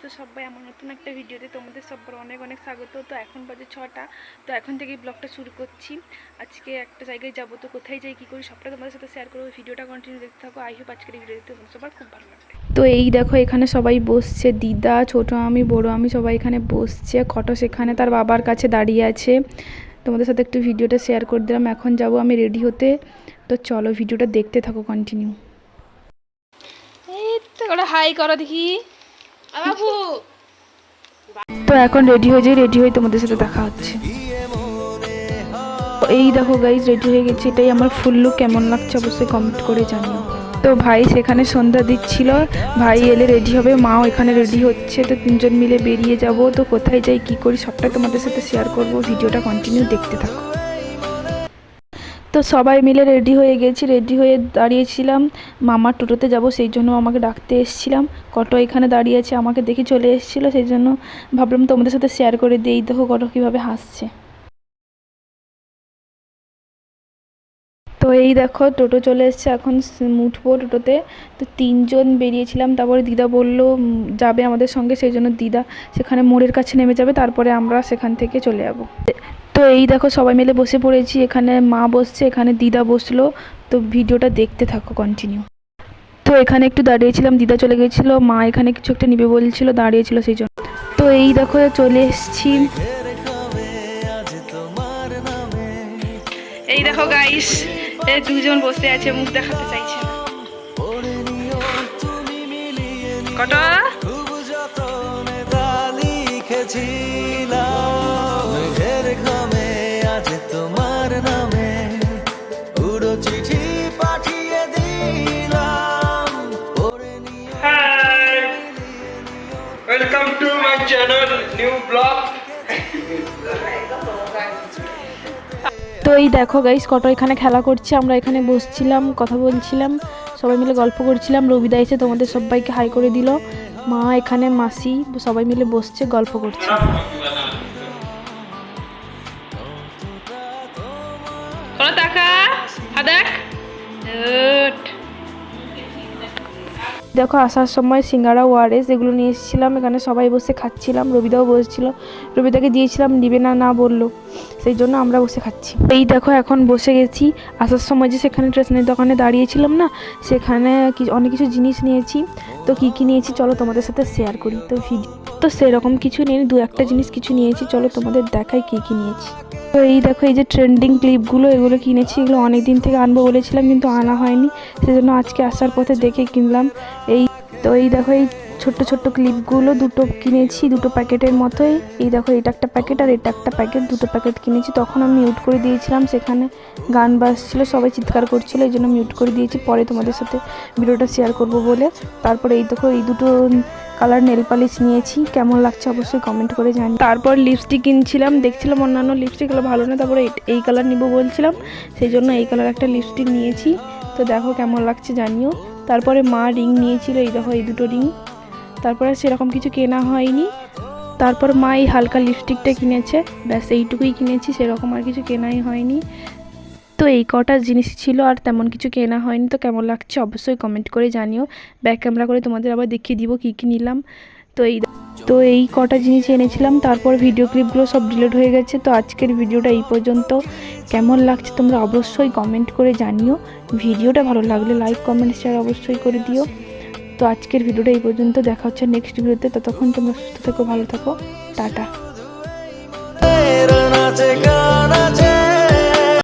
ব্লগে তোমাদের সবার অনেক অনেক স্বাগত। তো এখন বাজে ছটা। তো এখন থেকেই ব্লগটা শুরু করছি। আজকে একটা জায়গায় যাব তো কোথায় যাই কী করি সবটা তোমাদের সাথে শেয়ার করব। ভিডিওটা কন্টিনিউ দেখতে থাকো। আই হোপ আজকের ভিডিও দেখতে তোমাদের সবার খুব ভালো লাগবে। তো এই দেখো এখানে সবাই বসছে। দিদা ছোট আমি বড় আমি সবাই এখানে বসছে। খটো সেখানে? তার বাবার কাছে দাঁড়িয়ে আছে। তোমাদের সাথে একটু ভিডিওটা শেয়ার করে দিলাম। এখন যাব আমি রেডি হতে। তো চলো ভিডিওটা দেখতে থাকো কন্টিনিউ এই তো ওরা হাই করো দেখি। তো এখন রেডি হয়ে যাই রেডি হয়ে তোমাদের সাথে দেখা হচ্ছে। এই দেখো গাইজ রেডি হয়ে গেছি, এটাই আমার ফুল লুক কেমন লাগছে অবশ্যই কমেন্ট করে জানিও। তো ভাই সেখানে সন্ধ্যা দিচ্ছিল, ভাই এলে রেডি হবে, মাও এখানে রেডি হচ্ছে, তো তিনজন মিলে বেরিয়ে যাব, তো কোথায় যাই, কি করি সবটাই তোমাদের সাথে শেয়ার করব, ভিডিওটা কন্টিনিউ দেখতে থাকো। তো সবাই মিলে রেডি হয়ে গেছি, রেডি হয়ে দাঁড়িয়েছিলাম। মামার টোটোতে যাব, সেই জন্য আমাকে ডাকতে এসেছিলাম। কটো এখানে দাঁড়িয়ে আছে, আমাকে দেখে চলে এসেছিল, সেই জন্য ভাবলাম তোমাদের সাথে শেয়ার করে দিই। দেখো কটো কীভাবে হাসছে। তো এই দেখো, টোটো চলে এসছে, এখন উঠবো টোটোতে। তো তিনজন বেরিয়েছিলাম, তারপরে দিদা বলল যাবে আমাদের সঙ্গে, সেই জন্য দিদা সেখানে মোড়ের কাছে নেমে যাবে, তারপরে আমরা সেখান থেকে চলে যাব। তো এই দেখো সবাই মিলে বসে পড়েছি এখানে মা বসছে এখানে দিদা বসল। তো ভিডিওটা দেখতে থাকো কন্টিনিউ তো এখানে একটু দাঁড়িয়েছিলাম দিদা চলে গেছিল মা এখানে কিছু একটা নিবে বলছিল দাঁড়িয়েছিল সেই জন্য। তো এই দেখো চলে এসছি। এই দেখো গাইস এই দুজন বসে আছে মুখ দেখাতে চাইছে কটা? তো এই দেখো গাইস কত এখানে খেলা করছে আমরা এখানে বসছিলাম কথা বলছিলাম সবাই মিলে গল্প করছিলাম। রবিদা এসে তোমাদের সবাইকে হাই করে দিল। মা এখানে মাসি সবাই মিলে বসছে গল্প করছে। কোনো দেখ। দেখো, আসার সময় সিঙ্গারা, ওয়ারেস এগুলো নিয়ে এসেছিলাম। এখানে সবাই বসে খাচ্ছিলাম। রবিদাও বসেছিল। রবিদাকে দিয়েছিলাম নিবে না না বলল। সেই জন্য আমরা বসে খাচ্ছি। এই দেখো, এখন বসে গেছি। আসার সময় যে সেখানে স্টেশনের দোকানে দাঁড়িয়েছিলাম না, সেখানে অনেক কিছু জিনিস নিয়েছি। তো কী কী নিয়েছি, চলো তোমাদের সাথে শেয়ার করি। তো ভিডিও তো সেরকম কিছু নিয়ে দু একটা জিনিস কিছু নিয়েছি। চলো তোমাদের দেখাই কী কী নিয়েছি। তো এই দেখো, এই যে ট্রেন্ডিং ক্লিপগুলো এগুলো কিনেছি, এগুলো অনেক দিন থেকে আনব বলেছিলাম, কিন্তু আনা হয়নি। সেজন্য আজকে আসার পথে দেখে কিনলাম। এই তো এই দেখো, এই ছোট্ট ছোট্ট ক্লিপগুলো দুটো কিনেছি, দুটো প্যাকেটের মতোই। এই দেখো, এটা একটা প্যাকেট আর এটা একটা প্যাকেট, দুটো প্যাকেট কিনেছি। তখন আমি মিউট করে দিয়েছিলাম, সেখানে গান বাজছিল, সবাই চিৎকার করছিল, এই জন্য মিউট করে দিয়েছি। পরে তোমাদের সাথে ভিডিওটা শেয়ার করব বলে। তারপরে এই দেখো, এই দুটো কালার নেল পালিশ নিয়েছি। কেমন লাগছে অবশ্যই কমেন্ট করে জানি তারপর লিপস্টিক কিনছিলাম, দেখছিলাম অন্যান্য লিপস্টিকগুলো ভালো না, তারপরে এই- কালার নিব বলছিলাম। সেই জন্য এই কালার একটা লিপস্টিক নিয়েছি। তো দেখো কেমন লাগছে জানিও। তারপরে মা রিং নিয়েছিল, এই দেখো এই দুটো রিং তারপরে সেরকম কিছু কেনা হয়নি। তারপর মা এই হালকা লিপস্টিকটা কিনেছে। ব্যাস এইটুকুই কিনেছি, সেরকম আর কিছু কেনাই হয়নি। তো এই কটা জিনিস ছিল আর তেমন কিছু কেনা হয়নি, তো কেমন লাগছে অবশ্যই কমেন্ট করে জানিও। ব্যাক ক্যামেরা করে তোমাদের আবার দেখিয়ে দিব কী কী নিলাম। তো এই তো এই কটা জিনিস এনেছিলাম, তারপর ভিডিও ক্লিপগুলো সব ডিলিট হয়ে গেছে, তো আজকের ভিডিওটা এই পর্যন্ত। কেমন লাগছে তোমরা অবশ্যই কমেন্ট করে জানিও। ভিডিওটা ভালো লাগলে লাইক কমেন্ট শেয়ার অবশ্যই করে দিও। তো আজকের ভিডিওটা এই পর্যন্ত, দেখা হচ্ছে নেক্সট ভিডিওতে, ততক্ষণ তোমরা সুস্থ থেকো, ভালো থাকো, টাটা।